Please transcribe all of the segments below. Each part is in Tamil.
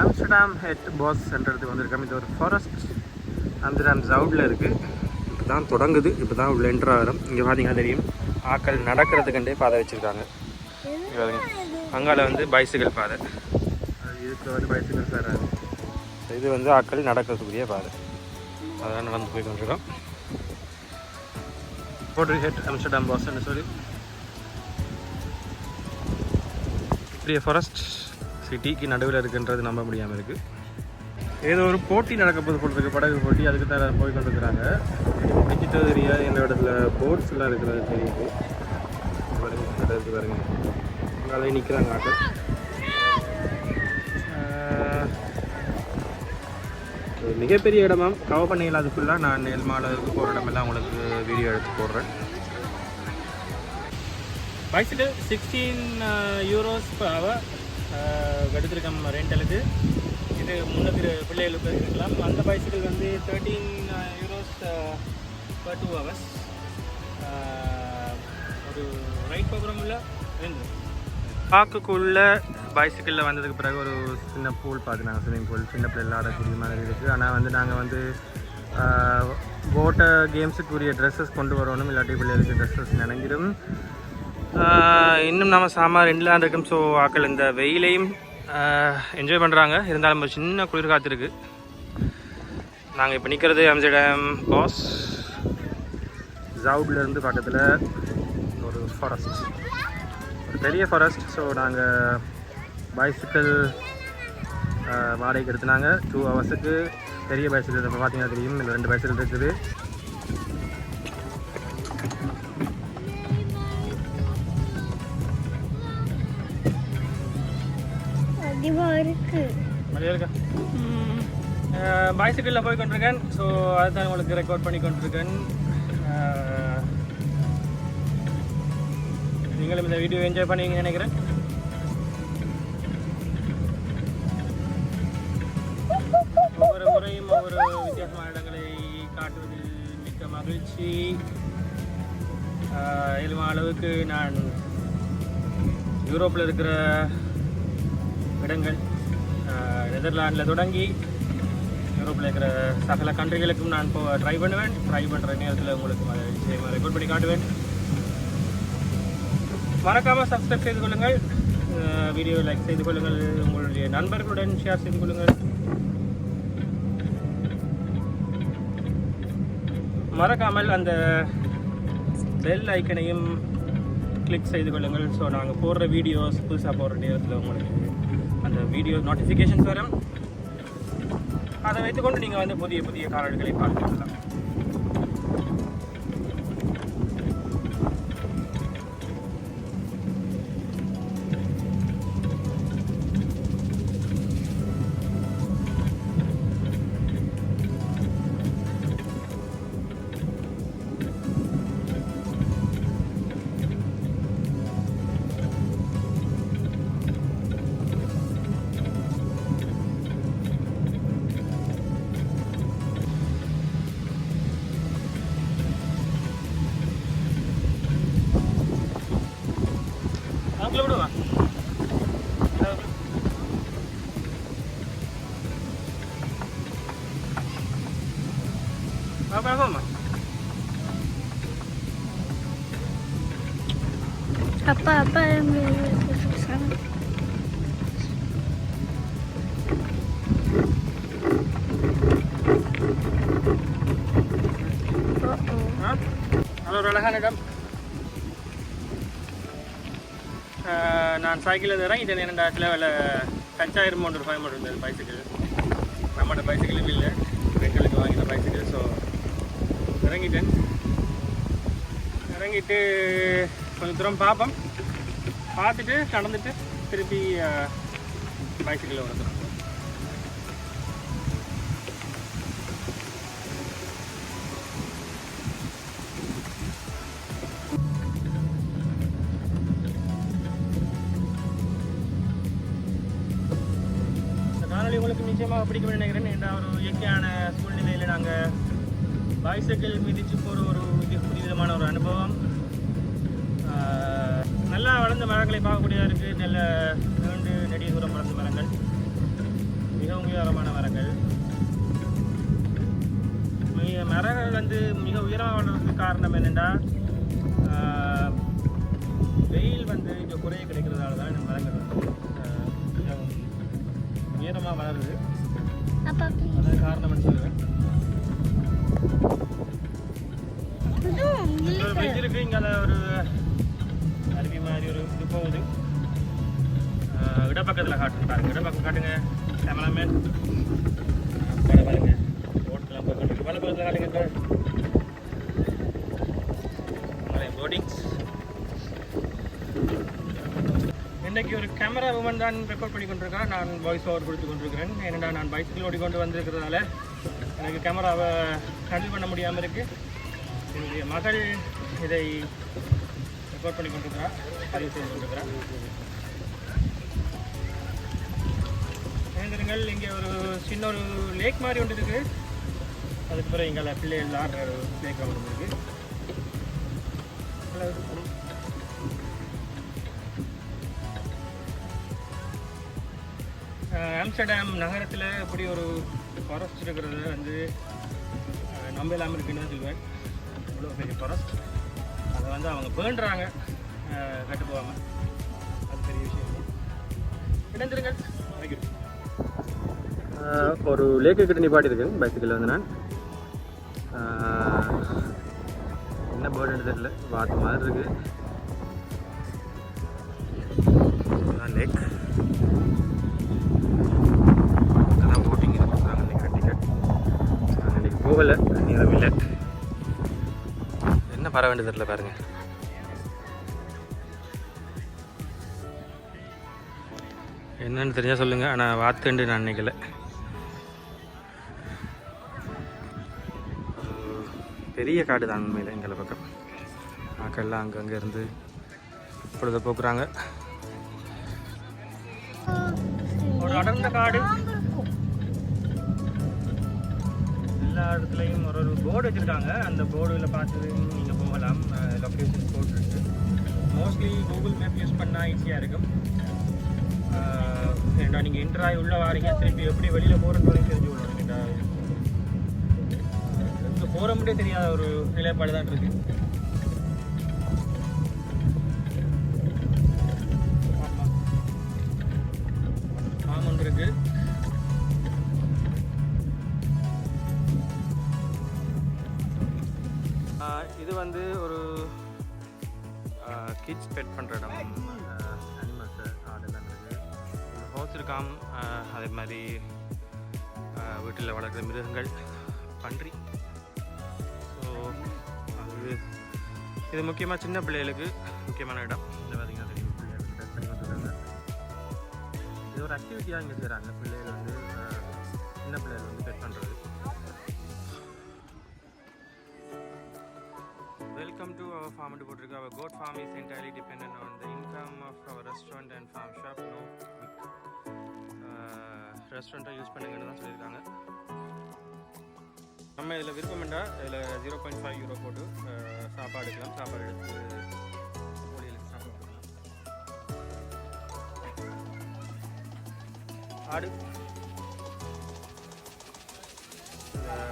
ஆம்ஸ்டர்டாம் ஹெட் பாஸ் சென்டருக்கு வந்திருக்கோம். இது ஒரு ஃபாரஸ்ட் ஆம்ஸ்டர்டாம் ஜவுடில் இருக்குது இப்போ தான் தொடங்குது. இப்போ தான் உள்ள என்ட்ரு ஆகிறோம் இங்கே பார்த்தீங்கன்னா தெரியும். ஆக்கள் நடக்கிறதுக்கண்டே பாதை வச்சுருக்காங்க. அங்கால வந்து பைசிக்கல் பாதை. இதுக்கு வந்து பைசிக்கல் சார் இது வந்து ஆக்கள் நடக்கிறதுக்குரிய பாதை. அதான் வந்து போய் கொண்டிருக்கோம் போட்டு ஹெட் ஆம்ஸ்டர்டாம் பாஸ்ன்னு சொல்லி பெரிய ஃபாரஸ்ட் சிட்டிக்கு நடுவில் இருக்குன்றது நம்ப முடியாமல் இருக்குது ஏதோ ஒரு போட்டி நடக்க போது போல் படகு போட்டி அதுக்கு தான் போய் கொண்டிருக்கிறாங்க. முடிஞ்சிட்டு தெரியாது எந்த இடத்துல போட்ஸ்லாம் இருக்கிறது தெரியுது. பாருங்க, பாருங்க. அங்கே நிற்கிறாங்க ஆட்கள் மிகப்பெரிய இடமாம் கவர் பண்ணிடலாம் அது ஃபுல்லாக நான் நெல்மாலுக்கு போகிற இடமெல்லாம் உங்களுக்கு வீடியோ எடுத்து போடுறேன். Bicycle sixteen euros hour uh, hour uh, எடுத்திருக்கோம் ரெண்டலுக்கு இது முன்னூறு பிள்ளைகளுக்கு இருக்கலாம் அந்த பைசிக்கல் வந்து thirteen euros per two hours ஒரு ரைட் ப்ரோக்ராமில் ரெண்டு. பார்க்குக்குள்ள பைசிக்கிளில் வந்ததுக்கு பிறகு ஒரு சின்ன பூல் பார்த்து நாங்கள் ஸ்விம்மிங் பூல் சின்ன பிள்ளை விளையாடக்கூடிய மாதிரி இருக்குது ஆனால் வந்து நாங்கள் வந்து போட்டை கேம்ஸுக்குரிய ட்ரெஸ்ஸஸ் கொண்டு வரணும். இல்லாட்டி பிள்ளைகளுக்கு ட்ரெஸ்ஸஸ் நினைஞ்சிடும். இன்னும் நம்ம சாமா ரெண்டுலாம் இருக்கும். ஸோ ஆக்கள் இந்த வெயிலையும் என்ஜாய் பண்ணுறாங்க இருந்தாலும் ஒரு சின்ன குளிர் காத்திருக்கு இருக்குது நாங்கள் இப்போ நிற்கிறது அம்ஸ்டர்டாம் பாஸ் ஜவுட்லேருந்து பக்கத்தில் ஒரு ஃபாரஸ்ட் ஒரு பெரிய ஃபாரஸ்ட் ஸோ நாங்கள் பைசிக்கிள் வாடகைக்கு எடுத்துனாங்க. டூ ஹவர்ஸுக்கு பெரிய பைசிக்கிள் இப்போ பார்த்தீங்கன்னா தெரியும். இந்த ரெண்டு பைசிக்கிள் இருக்குது. பைசிக்கிளில் போய் கொண்டிருக்கேன். ஸோ அதுதான் உங்களுக்கு ரெக்கார்ட் பண்ணி கொண்டிருக்கேன். நீங்களும் இந்த வீடியோ என்ஜாய் பண்ணுவீங்கன்னு நினைக்கிறேன். ஒவ்வொரு முறையும் ஒவ்வொரு வித்தியாசமான இடங்களை காட்டுவதில் மிக்க மகிழ்ச்சி. அஹ், அளவுக்கு நான் யூரோப்பில் இருக்கிற இடங்கள் நெதர்லாண்டில் தொடங்கி யூரோப்பில் இருக்கிற சகல கண்ட்ரிகளுக்கும் நான் இப்போ ட்ரை பண்ணுவேன். ட்ரை பண்ணுற நேரத்தில் உங்களுக்கு அதை நிச்சயமாக ரெக்கார்ட் பண்ணி காட்டுவேன். மறக்காமல் சப்ஸ்கிரைப் செய்து கொள்ளுங்கள். வீடியோ லைக் செய்து கொள்ளுங்கள். உங்களுடைய நண்பர்களுடன் ஷேர் செய்து கொள்ளுங்கள். மறக்காமல் அந்த பெல் ஐக்கனையும் கிளிக் செய்து கொள்ளுங்கள். ஸோ நாங்கள் போடுற வீடியோஸ் புதுசாக போடுற நேரத்தில் உங்களுக்கு அந்த வீடியோ நோட்டிஃபிகேஷன்ஸ் வரும். அதை வைத்துக்கொண்டு நீங்கள் வந்து புதிய புதிய காணொலிகளை apa apa yang masuk sana oh oh halo relahan ya நான் சைக்கிளில் இறங்கிட்டேன் என்னடா வில தஞ்சாயிரம் மூன்று ரூபாய் மட்டும் இருந்தது பைசைக்கிள் நம்மளோட பைசைக்கிளும் இல்லை. பெண்களுக்கு வாங்கின பைசைக்கிள் ஸோ இறங்கிட்டேன். இறங்கிட்டு கொஞ்சம் தூரம் பார்ப்போம். பார்த்துட்டு நடந்துட்டு திருப்பி பைசைக்கிளில் வந்துடும் அதனால் இவங்களுக்கு நிச்சயமாக பிடிக்கும் நினைக்கிறேன். என்ற ஒரு இயற்கையான சூழ்நிலையில் நாங்கள் பாய்சைக்கிள் மிதித்து போகிற ஒரு புதுவிதமான ஒரு அனுபவம். நல்லா வளர்ந்த மரங்களை பார்க்கக்கூடியதாக இருக்குது நல்ல நீண்டு நெடிய தூரம் வளர்ந்த மரங்கள். மிகவும் உயரமான மரங்கள். மிக மரங்கள் வந்து மிக உயரமாக வளர்றதுக்கு காரணம் என்னென்றால் வெயில் வந்து இங்கே குறைய கிடைக்கிறதால தான் இந்த மரங்கள் வந்து உயரமாக வளருது. அதான் காரணம்னு சொல்லுவேன். இங்க ஒரு bridge இருக்கு. இங்கே ஒரு அருவி மாதிரி ஒரு இது போகுது. இடப்பக்கத்தில் காட்டுங்க பாருங்க இடப்பக்கம் காட்டுங்க. கேமராமேன் பாருங்க. ரோட்லாம் போட்டு வல பக்கத்தில் காட்டுங்க போர்டிங்ஸ் இன்றைக்கி ஒரு கேமரா உமன் தான் ரெக்கார்ட் பண்ணி கொண்டிருக்கேன் நான் வாய்ஸ் ஓவர் கொடுத்து கொண்டிருக்கிறேன். ஏன்னா நான் பைசைக்கிள் ஓடிக்கொண்டு வந்திருக்கிறதால எனக்கு கேமராவை ஹேண்டில் பண்ண முடியாமல் இருக்குது என்னுடைய மகள் இதை ரெக்கார்ட் பண்ணி கொண்டிருக்கிறார் பதிவு செய்து கொண்டிருக்கிறார் இணைந்திருங்கள் இங்கே ஒரு சின்ன ஒரு லேக் மாதிரி ஒன்று இருக்குது அதுக்கு எங்களை பிள்ளைகள் ஆடுற ஒரு லேக் ஒன்று இருக்குது ஆம்ஸ்டர்டாம் நகரத்தில் இப்படி ஒரு ஃபாரஸ்ட் இருக்கிறது வந்து நம்ப இல்லாமல் இருக்குன்னு தான் சொல்லுவேன் இவ்வளோ பெரிய ஃபாரஸ்ட் அதை வந்து அவங்க பேண்டுறாங்க. கட்டு போகாமல் அது பெரிய விஷயம். இணைந்திருங்கள். ஒரு லேக்கு கிட்ட நிப்பாட்டி இருக்கு பைசிக்கிள் வந்து நான். என்ன பேர்டுன்னு தெரியல. வாத்து மாதிரி இருக்கு. லேக் போகலை. நேரம் இல்லை என்ன பற வேண்டியது தெரியல பாருங்க. என்னன்னு தெரிஞ்சா சொல்லுங்க. ஆனால் வாத்துண்டு நான் நினைக்கல. பெரிய காடு தான் உண்மையில் எங்களை பக்கம். ஆக்கெல்லாம் அங்கங்கே இருந்து பொழுத போக்குறாங்க. ஒரு அடர்ந்த காடு. எல்லா இடத்துலையும் ஒரு ஒரு போர்டு வச்சுருக்காங்க. அந்த போர்டில் பார்த்து நீங்கள் போகலாம். லொக்கேஷன் போட்டுருக்கு. மோஸ்ட்லி கூகுள் மேப் யூஸ் பண்ணால் ஈஸியாக இருக்கும். ஆஹ் ஏன்டா நீங்கள் இன்ட்ராய் உள்ளே வாரீங்க. திருப்பி எப்படி வெளியில் போகிறேன்னு தெரிஞ்சு விடணும் ஏன்டா போகிற மட்டும் தெரியாத ஒரு நிலைப்பாடு தான் இருக்குது ஆமாம் ஃபார்ம் இது வந்து ஒரு கிட்ஸ் பெட் பண்ணுற இடம். அனிமல்ஸு அதெல்லாம் இருக்குது ஹோஸ் இருக்காம் அதே மாதிரி வீட்டில் வளர்க்குற மிருகங்கள் பன்றி. ஸோ அது இது முக்கியமாக சின்ன பிள்ளைகளுக்கு முக்கியமான இடம். இந்த பார்த்தீங்கன்னா தெரியும் பிள்ளைகளுக்கு பண்ணி வந்துருக்காங்க இது ஒரு ஆக்டிவிட்டியாக இங்கே செய்கிறாங்க பிள்ளைகள் வந்து சின்ன பிள்ளைகள் வந்து பெட் பண்ணுறது அவர் ஃபார்ம் போட்டிருக்கு. Our goat farm is entirely dependent on the income of our restaurant and farm shop. No uh, ரெஸ்டாரண்ட்டாக யூஸ் பண்ணுங்கன்னு தான் சொல்லியிருக்காங்க. நம்ம இதில் விருப்பம்ண்டா இதில் ஜீரோ பாயிண்ட் ஃபைவ் யூரோ போட்டு சாப்பாடு எடுக்கலாம். சாப்பாடு எடுத்து கோழிகளுக்கு சாப்பாடு கொடுக்கலாம். ஆடு.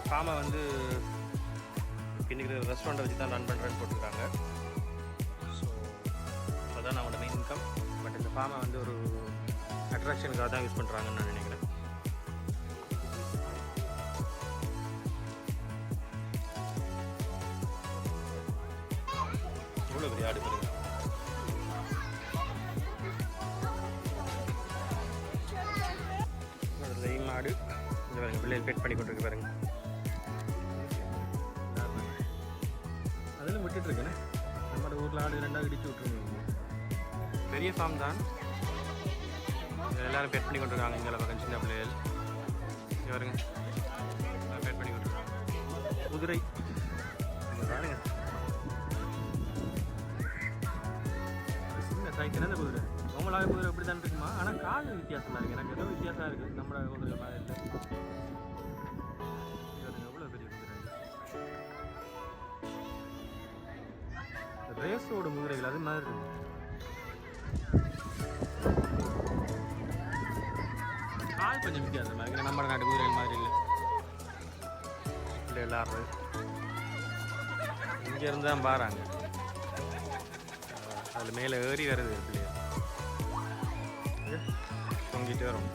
ஃபார்மை வந்து இன்னைக்கு ரெஸ்டாரண்ட்டை வச்சு தான் ரன் பண்ணுறேன்னு போட்டுருக்காங்க. ஸோ அதுதான் நம்மளோட மெயின் இன்கம் பட் இந்த ஃபார்மை வந்து ஒரு அட்ராக்ஷனுக்காக தான் யூஸ் பண்ணுறாங்கன்னு நான் நினைக்கிறேன். இவ்வளோ பெரிய ஆடு பாருங்க. அதுலேயும் மாடு இந்த பாருங்க பிள்ளைகள் பெட் பண்ணி கொண்டிருக்கு பாருங்க. விட்டுட்டு இருக்கேனே நம்மளோட ஊரில் ஆடு ரெண்டாக இடிச்சு விட்டுருங்க பெரிய ஃபார்ம் தான். எல்லாரும் பெட் பண்ணி கொண்டிருக்காங்க இங்கே பக்கம் சின்ன பிள்ளைகள். பாருங்க. பெட் பண்ணி கொண்டிருக்காங்க. குதிரை. பாருங்க. சின்ன சைக்கிள் அந்த குதிரை. நார்மலாக குதிரை இப்படி தான் இருக்குமா? ஆனால் கால் வித்தியாசமாக இருக்குது எனக்கு ஏதோ வித்தியாசமாக இருக்குது நம்மளோட குதிரை மாதிரி இல்லை ரேஸோட குதிரைகள் அது மாதிரி இருக்கு. கால் கொஞ்சம் வித்தியாசமாக இருக்கு. நம்ம நாட்டு குதிரைகள் மாதிரி இல்லை. இல்லை எல்லாரும் இங்கே இருந்து தான் பாருங்க அதில் மேலே ஏறி வருது பிள்ளைய தொங்கிட்டு வரும்.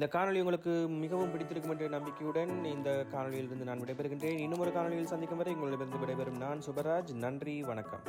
இந்த காணொளி உங்களுக்கு மிகவும் பிடித்திருக்கும் என்ற நம்பிக்கையுடன் இந்த காணொலியிலிருந்து நான் விடைபெறுகின்றேன். இன்னும் ஒரு காணொளியில் சந்திக்கும் வரை உங்களிடமிருந்து விடைபெறும் நான் சுபராஜ். நன்றி வணக்கம்.